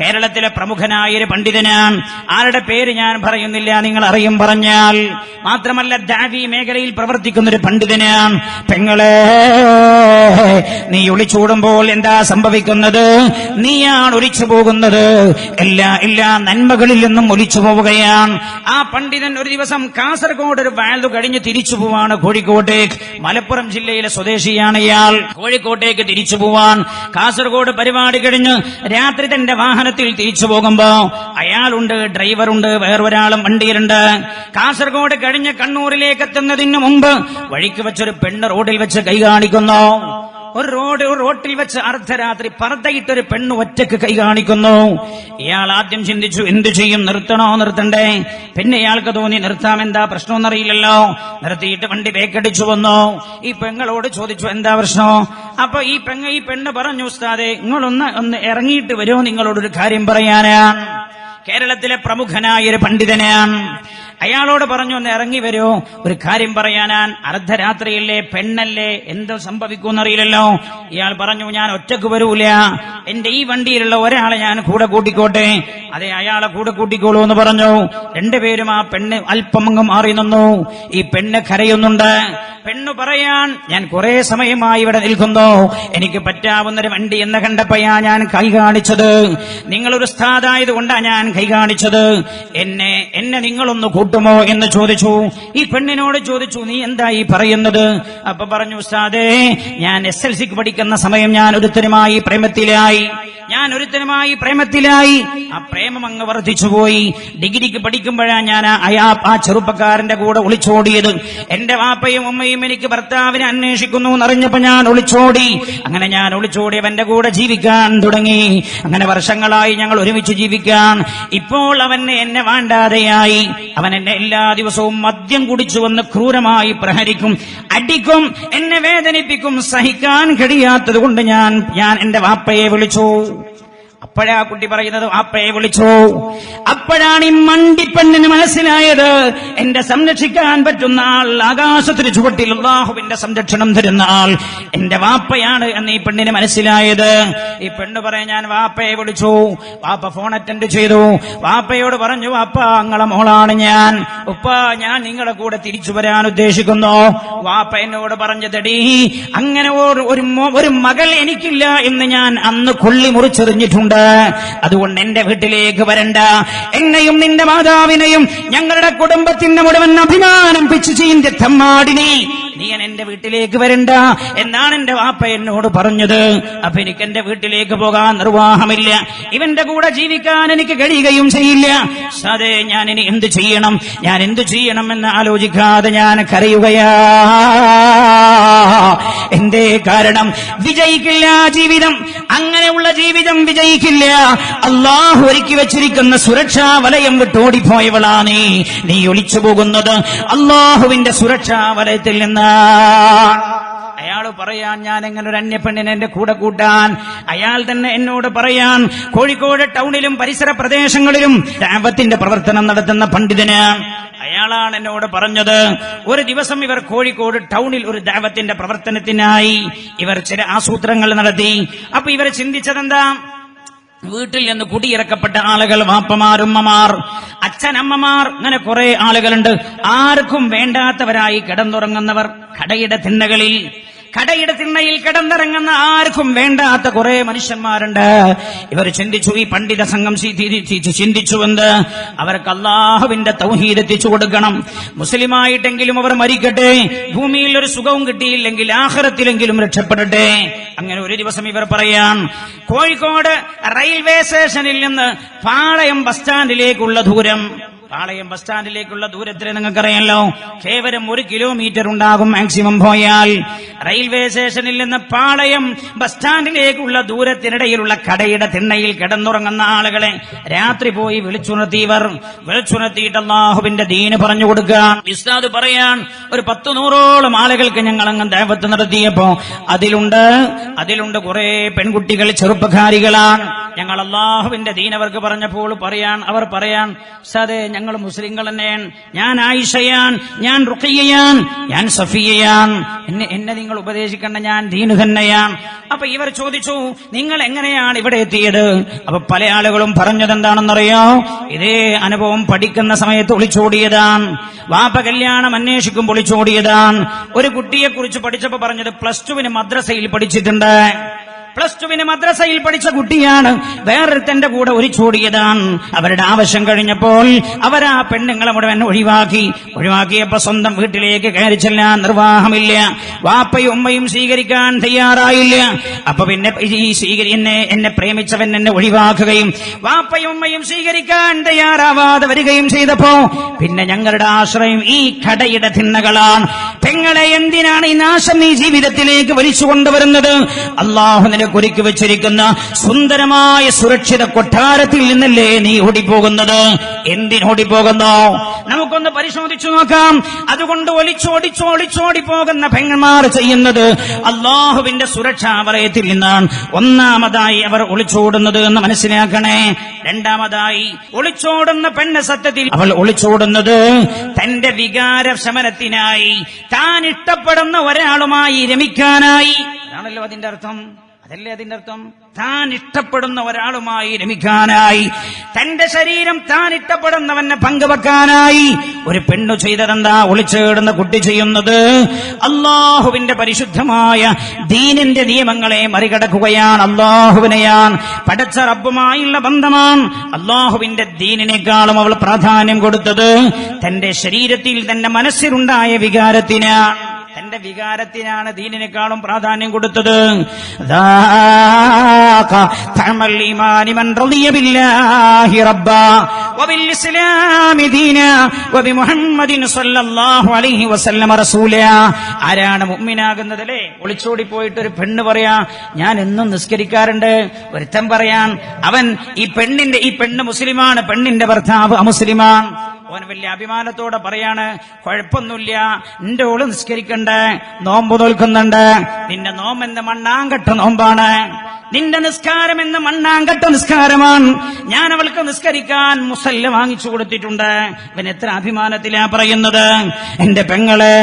കേരളത്തിലെ പ്രമുഖനായ ഒരു പണ്ഡിതനാണ്. ആരുടെ പേര് ഞാൻ പറയുന്നില്ല നിങ്ങൾ അറിയും പറഞ്ഞാൽ. മാത്രമല്ല ദാവി മേഖലയിൽ പ്രവർത്തിക്കുന്ന ഒരു പണ്ഡിതനാണ്. പെങ്ങളെ നീ ഒളിച്ചൂടുമ്പോൾ എന്താ സംഭവിക്കുന്നത്? നീയാണ് ഒളിച്ചു പോകുന്നത്. എല്ലാ എല്ലാ നന്മകളിൽ നിന്നും ഒലിച്ചു പോവുകയാണ്. ആ പണ്ഡിതൻ ഒരു ദിവസം കാസർഗോഡ് ഒരു വാഴ്ന്നു കഴിഞ്ഞ് തിരിച്ചു പോവാണ് കോഴിക്കോട്ടേക്ക്. മലപ്പുറം ജില്ലയിലെ സ്വദേശിയാണ് ഇയാൾ. കോഴിക്കോട്ടേക്ക് തിരിച്ചു പോവാൻ കാസർഗോഡ് പരിപാടി കഴിഞ്ഞ് രാത്രി തന്റെ വാഹനത്തിൽ തിരിച്ചു പോകുമ്പോ അയാളുണ്ട് ഡ്രൈവറുണ്ട് വേറൊരാളും വണ്ടിയിലുണ്ട്. കാസർഗോഡ് കഴിഞ്ഞ് കണ്ണൂരിലേക്ക് എത്തുന്നതിന് മുമ്പ് വഴിക്ക് വെച്ചൊരു പെണ്ണ് റോഡിൽ വെച്ച് കൈ കാണിക്കുന്നു. ഒരു റോഡ് റോട്ടിൽ വെച്ച് അർദ്ധരാത്രി പർദ്ദയിട്ടൊരു പെണ്ണ് ഒറ്റയ്ക്ക് കൈ കാണിക്കുന്നു. ഇയാൾ ആദ്യം ചിന്തിച്ചു എന്തു ചെയ്യും? നിർത്തണോ നിർത്തണ്ടേ? പിന്നെ ഇയാൾക്ക് തോന്നി നിർത്താം എന്താ പ്രശ്നമൊന്നറിയില്ലല്ലോ നിർത്തിയിട്ട് വണ്ടി വേക്കടിച്ചു വന്നു. ഈ പെങ്ങളോട് ചോദിച്ചു എന്താ പ്രശ്നം? അപ്പൊ ഈ പെങ്ങ ഈ പെണ്ണ് പറഞ്ഞു ഉസ്താദെ നിങ്ങളൊന്ന് ഒന്ന് ഇറങ്ങിയിട്ട് വരുമോ നിങ്ങളോടൊരു കാര്യം പറയാനാണ് കേരളത്തിലെ പ്രമുഖനായ ഒരു പണ്ഡിതനാണ് അയാളോട് പറഞ്ഞു ഒന്ന് ഇറങ്ങി വരൂ. ഒരു കാര്യം പറയാനാൻ അർദ്ധരാത്രിയല്ലേ പെണ്ണല്ലേ എന്ത് സംഭവിക്കുമെന്നറിയില്ലല്ലോ. ഇയാൾ പറഞ്ഞു ഞാൻ ഒറ്റയ്ക്ക് വരൂല. എന്റെ ഈ വണ്ടിയിലുള്ള ഒരാളെ ഞാൻ കൂടെ കൂട്ടിക്കോട്ടെ. അതെ അയാളെ കൂടെ കൂട്ടിക്കോളൂ എന്ന് പറഞ്ഞു. രണ്ടുപേരും ആ പെണ്ണ് അല്പം അങ്ങ് മാറി നിന്നു. ഈ പെണ്ണ് കരയുന്നുണ്ട്. പെണ്ണു പറയാൻ ഞാൻ കുറെ സമയമായി ഇവിടെ നിൽക്കുന്നു. എനിക്ക് പറ്റാവുന്നൊരു വണ്ടി എന്ന് കണ്ടപ്പോയാ ഞാൻ കൈ കാണിച്ചത്. നിങ്ങളൊരു സ്ഥാതായത് കൊണ്ടാ ഞാൻ കൈ കാണിച്ചത്. എന്നെ എന്നെ നിങ്ങളൊന്ന് കൂട്ടുമോ എന്ന് ചോദിച്ചു. ഈ പെണ്ണിനോട് ചോദിച്ചു നീ എന്താ ഈ പറയുന്നത്? അപ്പൊ പറഞ്ഞു ഉസ്താദേ ഞാൻ എസ് എൽ സിക്ക് പഠിക്കുന്ന സമയം ഞാൻ ഒരുത്തരുമായി പ്രേമത്തിലായി. ഞാൻ ഒരുത്തനുമായി പ്രേമത്തിലായി. ആ പ്രേമം അങ്ങ് വർദ്ധിച്ചുപോയി ഡിഗ്രിക്ക് പഠിക്കുമ്പോഴാണ് ഞാൻ അയാ ആ ചെറുപ്പക്കാരന്റെ കൂടെ ഒളിച്ചോടിയത്. എന്റെ വാപ്പയും ഉമ്മയും എനിക്ക് ഭർത്താവിനെ അന്വേഷിക്കുന്നു എന്നറിഞ്ഞപ്പോ ഞാൻ ഒളിച്ചോടി. അങ്ങനെ ഞാൻ ഒളിച്ചോടി ഒളിച്ചോടിയവന്റെ കൂടെ ജീവിക്കാൻ തുടങ്ങി. അങ്ങനെ വർഷങ്ങളായി ഞങ്ങൾ ഒരുമിച്ച് ജീവിക്കാൻ. ഇപ്പോൾ അവൻ എന്നെ വാണ്ടാതെയായി. അവൻ എന്നെ എല്ലാ ദിവസവും മദ്യം കുടിച്ചു വന്ന് ക്രൂരമായി പ്രഹരിക്കും അടിക്കും എന്നെ വേദനിപ്പിക്കും സഹിക്കാൻ കഴിയാത്തത് കൊണ്ട് ഞാൻ ഞാൻ എന്റെ വാപ്പയെ വിളിച്ചു. അപ്പോഴാ കുട്ടി പറയുന്നത് അപ്പയെ വിളിച്ചു. അപ്പോഴാണ് ഈ മണ്ടിപ്പെണ്ണിന് മനസ്സിലായത്. എന്റെ സംരക്ഷിക്കാൻ പറ്റുന്ന ആൾ ആകാശത്തിന് ചുവട്ടിൽ അള്ളാഹുവിന്റെ സംരക്ഷണം തരുന്ന ആൾ എന്റെ വാപ്പയാണ് എന്ന് ഈ പെണ്ണിന് മനസ്സിലായത്. ഈ പെണ്ണ് പറയാൻ ഞാൻ വാപ്പയെ വിളിച്ചു. വാപ്പ ഫോൺ അറ്റൻഡ് ചെയ്തു. വാപ്പയോട് പറഞ്ഞു വാപ്പ അങ്ങളെ മോളാണ് ഞാൻ. ഉപ്പ ഞാൻ നിങ്ങളെ കൂടെ തിരിച്ചു വരാൻ ഉദ്ദേശിക്കുന്നു. വാപ്പ എന്നോട് പറഞ്ഞതടി അങ്ങനെ ഒരു- ഒരു മകൾ എനിക്കില്ല എന്ന് ഞാൻ അന്ന് കൊള്ളി മുറിച്ചെറിഞ്ഞിട്ടുണ്ട് അതുകൊണ്ട് എന്റെ വീട്ടിലേക്ക് വരണ്ട. എന്നെയും നിന്റെ മാതാവിനെയും ഞങ്ങളുടെ കുടുംബത്തിന്റെ മുഴുവൻ അഭിമാനം പിച്ചു ചെയ്യുന്ന തമ്മാടിനെ നീ. എന്റെ വീട്ടിലേക്ക് വരണ്ട. എന്നാണ് എന്റെ വാപ്പ എന്നോട് പറഞ്ഞത്. അപ്പൊ എനിക്ക് എന്റെ വീട്ടിലേക്ക് പോകാൻ നിർവാഹമില്ല. ഇവന്റെ കൂടെ ജീവിക്കാൻ എനിക്ക് കഴിയുകയും ചെയ്യില്ല. അതെ ഞാൻ ഇനി എന്ത് ചെയ്യണം? ഞാൻ എന്ത് ചെയ്യണം എന്ന് ആലോചിക്കാതെ ഞാൻ കരയുകയാ. എന്തേ കാരണം വിജയിക്കില്ല ജീവിതം. അങ്ങനെയുള്ള ജീവിതം വിജയിക്കില്ല. അള്ളാഹു ഒരുക്കി വെച്ചിരിക്കുന്ന സുരക്ഷാ വലയം വിട്ടോടിപ്പോയവളാണ് നീ. ഒളിച്ചു പോകുന്നത് അള്ളാഹുവിന്റെ സുരക്ഷാ വലയത്തിൽ നിന്ന്. അയാൾ പറയാൻ ഞാൻ എങ്ങനെ ഒരു അന്യപ്പെണ്ണിനെ എന്റെ കൂടെ കൂട്ടാൻ? അയാൾ തന്നെ എന്നോട് പറയാൻ കോഴിക്കോട് ടൗണിലും പരിസര പ്രദേശങ്ങളിലും ദാവത്തിന്റെ പ്രവർത്തനം നടത്തുന്ന പണ്ഡിതന്. അയാളാണ് എന്നോട് പറഞ്ഞത് ഒരു ദിവസം ഇവർ കോഴിക്കോട് ടൗണിൽ ഒരു ദൈവത്തിന്റെ പ്രവർത്തനത്തിനായി ഇവർ ചില ആസൂത്രങ്ങൾ നടത്തി. അപ്പൊ ഇവർ ചിന്തിച്ചതെന്താ? വീട്ടിൽ നിന്ന് കുടിയിറക്കപ്പെട്ട ആളുകൾ വാപ്പമാരുമ്മമാർ അച്ഛനമ്മമാർ അങ്ങനെ കുറെ ആളുകളുണ്ട്. ആർക്കും വേണ്ടാത്തവരായി കിടന്നുറങ്ങുന്നവർ കടയുടെ തിണ്ണകളിൽ കടയുടെ തിണ്ണയിൽ കിടന്നിറങ്ങുന്ന ആർക്കും വേണ്ടാത്ത കുറെ മനുഷ്യന്മാരുണ്ട്. ഇവർ ചിന്തിച്ചു ഈ പണ്ഡിത സംഘം ചിന്തിച്ചുവെന്ന് അവർക്ക് അള്ളാഹുവിന്റെ തൗഹീദ് എത്തിച്ചു കൊടുക്കണം. മുസ്ലിമായിട്ടെങ്കിലും അവർ മരിക്കട്ടെ. ഭൂമിയിൽ ഒരു സുഖവും കിട്ടിയില്ലെങ്കിൽ ആഹ്റത്തിലെങ്കിലും രക്ഷപ്പെടട്ടെ. അങ്ങനെ ഒരു ദിവസം ഇവർ പറയാൻ കോഴിക്കോട് റെയിൽവേ സ്റ്റേഷനിൽ നിന്ന് പാളയം ബസ് സ്റ്റാൻഡിലേക്കുള്ള ദൂരം പാളയം ബസ് സ്റ്റാൻഡിലേക്കുള്ള ദൂരത്തിൽ നിങ്ങൾക്കറിയാലോ കേവലം ഒരു കിലോമീറ്റർ ഉണ്ടാകും മാക്സിമം പോയാൽ. റെയിൽവേ സ്റ്റേഷനിൽ നിന്ന് പാളയം ബസ് സ്റ്റാൻഡിലേക്കുള്ള ദൂരത്തിനിടയിലുള്ള കടയുടെ തിണ്ണയിൽ കിടന്നുറങ്ങുന്ന ആളുകളെ രാത്രി പോയി വിളിച്ചുണർത്തിയവർ വിളിച്ചുണർത്തിയിട്ട് അള്ളാഹുവിന്റെ ദീന് പറഞ്ഞു കൊടുക്കുക. ഇസ്താദ് പറയാൻ ഒരു പത്തു നൂറോളം ആളുകൾക്ക് ഞങ്ങൾ അങ്ങ് ദേവത്ത് നടത്തിയപ്പോ അതിലുണ്ട് അതിലുണ്ട് കുറെ പെൺകുട്ടികൾ ചെറുപ്പക്കാരികളാണ്. ഞങ്ങൾ അള്ളാഹുവിന്റെ ദീനവർക്ക് പറഞ്ഞപ്പോൾ പറയാൻ അവർ പറയാൻ സതേ ഞങ്ങൾ മുസ്ലിങ്ങൾ തന്നെയാണ്. ഞാൻ ആയിഷയാൻ ഞാൻ റുഖിയയാൻ ഞാൻ സഫിയയാൻ എന്നെ എന്നെ നിങ്ങൾ ഉപദേശിക്കേണ്ട ഞാൻ ദീനു തന്നെയാണ്. അപ്പൊ ഇവർ ചോദിച്ചു നിങ്ങൾ എങ്ങനെയാണ് ഇവിടെ എത്തിയത്? അപ്പൊ പല ആളുകളും പറഞ്ഞത് എന്താണെന്നറിയോ? ഇതേ അനുഭവം പഠിക്കുന്ന സമയത്ത് ഒളിച്ചോടിയതാണ്. വാപ്പ കല്യാണം അന്വേഷിക്കുമ്പോൾ ഒളിച്ചോടിയതാണ്. ഒരു കുട്ടിയെ കുറിച്ച് പഠിച്ചപ്പോ പറഞ്ഞത് പ്ലസ് ടുവിന് മദ്രസയിൽ പഠിച്ചിട്ടുണ്ട്. പ്ലസ് ടുവിന് മദ്രസയിൽ പഠിച്ച കുട്ടിയാണ്. വേറൊരുത്തന്റെ കൂടെ ഒരു ചൂടിയതാണ്. അവരുടെ ആവശ്യം കഴിഞ്ഞപ്പോൾ അവരാ പെണ്ണുങ്ങളെ മുഴുവൻ ഒഴിവാക്കി. ഒഴിവാക്കിയപ്പോ സ്വന്തം വീട്ടിലേക്ക് കയറി ചെല്ലാൻ നിർവാഹമില്ല. വാപ്പയും ഉമ്മയും സ്വീകരിക്കാൻ തയ്യാറായില്ല. അപ്പൊ പിന്നെ ഈ സ്വീകരി എന്നെ എന്നെ പ്രേമിച്ചവൻ എന്നെ ഒഴിവാക്കുകയും വാപ്പയും ഉമ്മയും സ്വീകരിക്കാൻ തയ്യാറാവാതെ വരികയും ചെയ്തപ്പോ പിന്നെ ഞങ്ങളുടെ ആശ്രയം ഈ കടയുടെ തിണ്ണകളാണ്. പെങ്ങളെ എന്തിനാണ് ഈ നാശം ഈ ജീവിതത്തിലേക്ക് വലിച്ചു കൊണ്ടുവരുന്നത്? അള്ളാഹു ഒരുക്കി വെച്ചിരിക്കുന്ന സുന്ദരമായ സുരക്ഷിത കൊട്ടാരത്തിൽ നിന്നല്ലേ നീ ഓടിപ്പോകുന്നത്? എന്തിനോടിപ്പോകുന്നു നമുക്കൊന്ന് പരിശോധിച്ചു നോക്കാം. അതുകൊണ്ട് ഒളിച്ചോടിച്ചോടിച്ചോടി പോകുന്ന പെങ്ങന്മാർ ചെയ്യുന്നത് അള്ളാഹുവിന്റെ സുരക്ഷാ വലയത്തിൽ നിന്നാണ്. ഒന്നാമതായി അവർ ഒളിച്ചോടുന്നത് എന്ന് മനസ്സിലാക്കണേ. രണ്ടാമതായി ഒളിച്ചോടുന്ന പെണ്ണ് സത്യത്തിൽ അവൾ ഒളിച്ചോടുന്നത് തന്റെ വികാര ശമനത്തിനായി താൻ ഇഷ്ടപ്പെടുന്ന ഒരാളുമായി രമിക്കാനായി. അതാണല്ലോ അതിന്റെ അർത്ഥം. അതല്ലേ അതിന്റെ അർത്ഥം താൻ ഇഷ്ടപ്പെടുന്ന ഒരാളുമായി രമിക്കാനായി. തന്റെ ശരീരം താൻ ഇഷ്ടപ്പെടുന്നവനെ പങ്കുവെക്കാനായി. ഒരു പെണ്ണു ചെയ്തതെന്താ? ഒളിച്ചേടുന്ന കുട്ടി ചെയ്യുന്നത്. അള്ളാഹുവിന്റെ പരിശുദ്ധമായ ദീനിന്റെ നിയമങ്ങളെ മറികടക്കുകയാണ് അള്ളാഹുവിനെയാണ് പടച്ച റബ്ബുമായുള്ള ബന്ധമാണ് അള്ളാഹുവിന്റെ ദീനിനേക്കാളും അവൾ പ്രാധാന്യം കൊടുത്തത്. തന്റെ ശരീരത്തിൽ തന്റെ മനസ്സിലുണ്ടായ വികാരത്തിനാണ് എന്റെ വികാരത്തിനാണ് ദീനിനേക്കാളും പ്രാധാന്യം കൊടുത്തത്. ആരാണ് മുമ്മിനാകുന്നത് അല്ലേ ഒളിച്ചോടി പോയിട്ട് ഒരു പെണ്ണ് പറയാ ഞാൻ എന്നും നിസ്കരിക്കാറുണ്ട്. ഒരുത്തൻ പറയാൻ അവൻ ഈ പെണ്ണിന്റെ ഈ പെണ്ണ് മുസ്ലിമാണ് പെണ്ണിന്റെ ഭർത്താവ് അമുസ്ലിമാണ് ഓൻ വലിയ അഭിമാനത്തോടെ പറയാണ് കുഴപ്പമൊന്നുമില്ല നിന്റെ ഓൾ നിസ്കരിക്കണ്ട് നോമ്പ് തോൽക്കുന്നുണ്ട് നിന്റെ നോമ്പ് എന്ന മണ്ണാങ്കട്ട നോമ്പാണ്. നിന്റെ നിസ്കാരം എന്ന മണ്ണാങ്കട്ട നിസ്കാരമാണ്. ഞാൻ അവൾക്ക് നിസ്കരിക്കാൻ മുസല്ല വാങ്ങിച്ചു കൊടുത്തിട്ടുണ്ട്. ഇവൻ എത്ര അഭിമാനത്തിലാ പറയുന്നത്? എന്റെ പെങ്ങളെ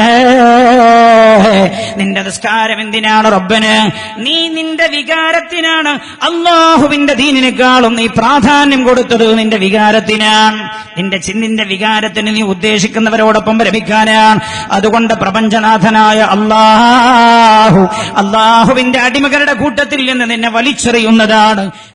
നിന്റെ നിസ്കാരം എന്തിനാണ് റബ്ബന്? നീ നിന്റെ വികാരത്തിനാണ് അള്ളാഹുവിന്റെ ദീനിനേക്കാളും നീ പ്രാധാന്യം കൊടുത്തത് നിന്റെ വികാരത്തിനാണ്. നിന്റെ ചിന്നിന്റെ വികാരത്തിന് നീ ഉദ്ദേശിക്കുന്നവരോടൊപ്പം രമിക്കാനാണ് അതുകൊണ്ട് പ്രപഞ്ചനാഥനായ അള്ളാഹു അള്ളാഹുവിന്റെ അടിമകളുടെ കൂട്ടത്തിൽ നിന്ന് നിന്നെ വലിച്ചെറിയുന്നതാണ്.